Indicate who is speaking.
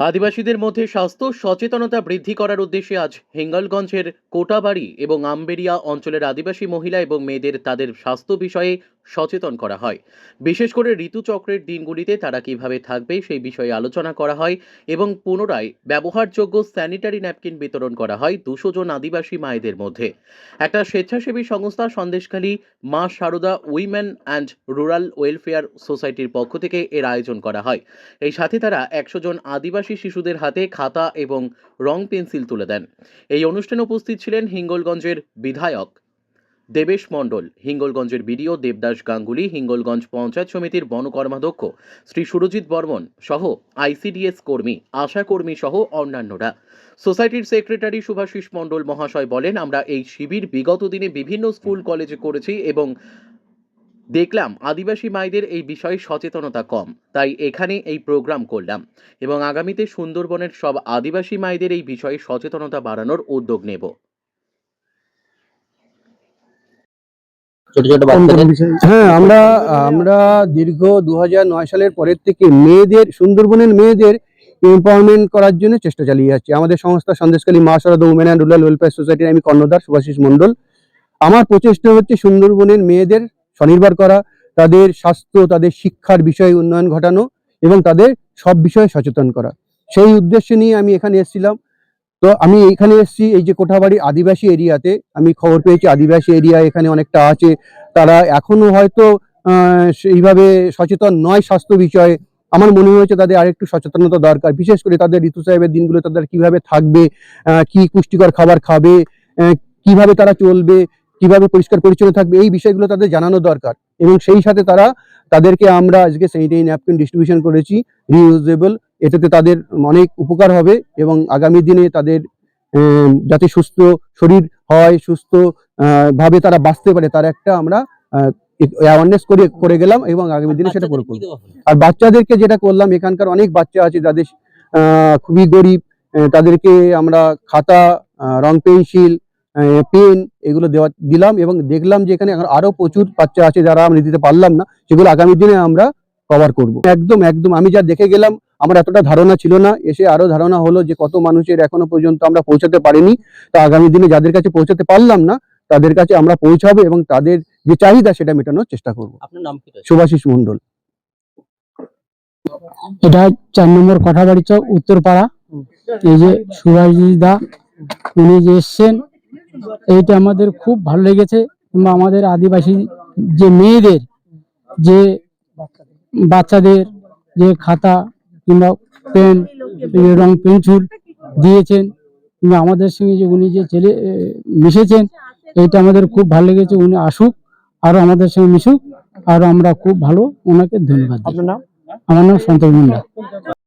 Speaker 1: আদিবাসীদের মধ্যে স্বাস্থ্য সচেতনতা বৃদ্ধি করার উদ্দেশ্যে আজ হেঙ্গলগঞ্জের কোটাবাড়ি এবং আমবেরিয়া অঞ্চলের আদিবাসী মহিলা এবং মেয়েদের তাদের স্বাস্থ্য বিষয়ে সচেতন করা হয়। বিশেষ করে ঋতুচক্রের দিনগুলিতে তারা কীভাবে থাকবে সেই বিষয়ে আলোচনা করা হয় এবং পুনরায় ব্যবহারযোগ্য স্যানিটারি ন্যাপকিন বিতরণ করা হয় দুশো জন আদিবাসী মায়েদের মধ্যে। একটা স্বেচ্ছাসেবী সংস্থা Sandeshkhali Maa Sarada women and rural welfare সোসাইটির পক্ষ থেকে এর আয়োজন করা হয়। এই সাথে তারা একশো জন আদিবাসী শিশুদের হাতে খাতা এবং রং পেন্সিল তুলে দেন। এই অনুষ্ঠানে উপস্থিত ছিলেন হিঙ্গলগঞ্জের বিধায়ক দেবেশ মণ্ডল, হিঙ্গলগঞ্জের বিডিও দেবদাস গাঙ্গুলি, হিঙ্গলগঞ্জ পঞ্চায়েত সমিতির বনকর্মাধ্যক্ষ শ্রী সুরজিৎ বর্মন সহ আইসিডিএস কর্মী, আশা কর্মী সহ অন্যান্যরা। সোসাইটির সেক্রেটারি শুভাশিস মণ্ডল মহাশয় বলেন, আমরা এই শিবির বিগত দিনে বিভিন্ন স্কুল, কলেজে করেছি এবং দেখলাম আদিবাসী মায়েদের এই বিষয়ে সচেতনতা কম। তাই এখানে এই প্রোগ্রাম করলাম এবং আগামীতে সুন্দরবনের সব আদিবাসী মায়েদের এই বিষয়ে সচেতনতা বাড়ানোর উদ্যোগ নেব।
Speaker 2: ছোট ছোট বাচ্চাদের?
Speaker 3: হ্যাঁ আমরা আমরা দীর্ঘ দু নয় সালের পরের থেকে মেয়েদের সুন্দরবনের মেয়েদের এম্পাওয়ারমেন্ট করার জন্য চেষ্টা চালিয়ে যাচ্ছি। আমাদের সংস্থা Sandeshkhali Maa Sarada women and rural welfare সোসাইটির আমি কর্ণধার সুভাষিস মণ্ডল। আমার প্রচেষ্টা হচ্ছে সুন্দরবনের মেয়েদের স্বনির্ভর করা তাদের স্বাস্থ্য তাদের শিক্ষার বিষয়ে উন্নয়ন ঘটানো এবং তাদের সব বিষয়ে সচেতন করা। সেই উদ্দেশ্য নিয়ে আমি এখানে এসেছিলাম। তো আমি এখানে এসেছি, এই যে কোঠাবাড়ি আদিবাসী এরিয়াতে, আমি খবর পেয়েছি আদিবাসী এরিয়া এখানে অনেকটা আছে। তারা এখনও হয়তো সেইভাবে সচেতন নয় স্বাস্থ্য বিষয়ে। আমার মনে হয়েছে তাদের আরেকটু সচেতনতা দরকার। বিশেষ করে তাদের ঋতু সাহেবের দিনগুলো তাদের কীভাবে থাকবে কি পুষ্টিকর খাবার খাবে কীভাবে তারা চলবে, কীভাবে পরিষ্কার পরিচ্ছন্ন থাকবে, এই বিষয়গুলো তাদের জানানো দরকার। এবং সেই সাথে তারা তাদেরকে আমরা আজকে স্যানিটারি ন্যাপকিন ডিস্ট্রিবিউশন করেছি রিইউজেবল এটাতে তাদের অনেক উপকার হবে এবং আগামী দিনে তাদের যাতে সুস্থ শরীর হয়, সুস্থ ভাবে তারা বাঁচতে পারে, তার একটা আমরা অ্যাওয়ারনেস করে করে গেলাম এবং আগামী দিনে সেটা করে করব। আর বাচ্চাদেরকে যেটা করলাম, এখানকার অনেক বাচ্চা আছে যাদের খুবই গরিব তাদেরকে আমরা খাতা রং পেন্সিল পেন এগুলো দেওয়া, দিলাম এবং দেখলাম যে এখানে এখন আরও প্রচুর বাচ্চা আছে যারা আমরা দিতে পারলাম না, সেগুলো আগামী দিনে আমরা কভার করব। একদম একদম। আমি যা দেখে গেলাম আমার এতটা ধারণা ছিল না। এসে আরও ধারণা হলো যে কত মানুষের এখনও পর্যন্ত আমরা পৌঁছাতে পারিনি। তা আগামী দিনে যাদের কাছে পৌঁছাতে পারলাম না তাদের কাছে আমরা পৌঁছাবো এবং তাদের যে চাহিদা সেটা মেটানোর চেষ্টা করব।
Speaker 2: আপনার নাম কি?
Speaker 3: সুভাষিস মন্ডল
Speaker 4: এটা চার নম্বর কাঠাবাড়ি চক উত্তরপাড়া। এই যে সুভাষজি দা উনি যে এসছেন এইটা আমাদের খুব ভালো লেগেছে। কিংবা আমাদের আদিবাসী যে মেয়েদের যে বাচ্চাদের যে খাতা কিংবা পেন রং পেন্সিল দিয়েছেন কিংবা আমাদের সঙ্গে যে উনি যে ছেলে মিশেছেন এইটা আমাদের খুব ভালো লেগেছে উনি আসুক আরও আমাদের সঙ্গে মিশুক আর আমরা খুব ভালো ওনাকে ধন্যবাদ আমার নাম সন্তোষ মুন্ডা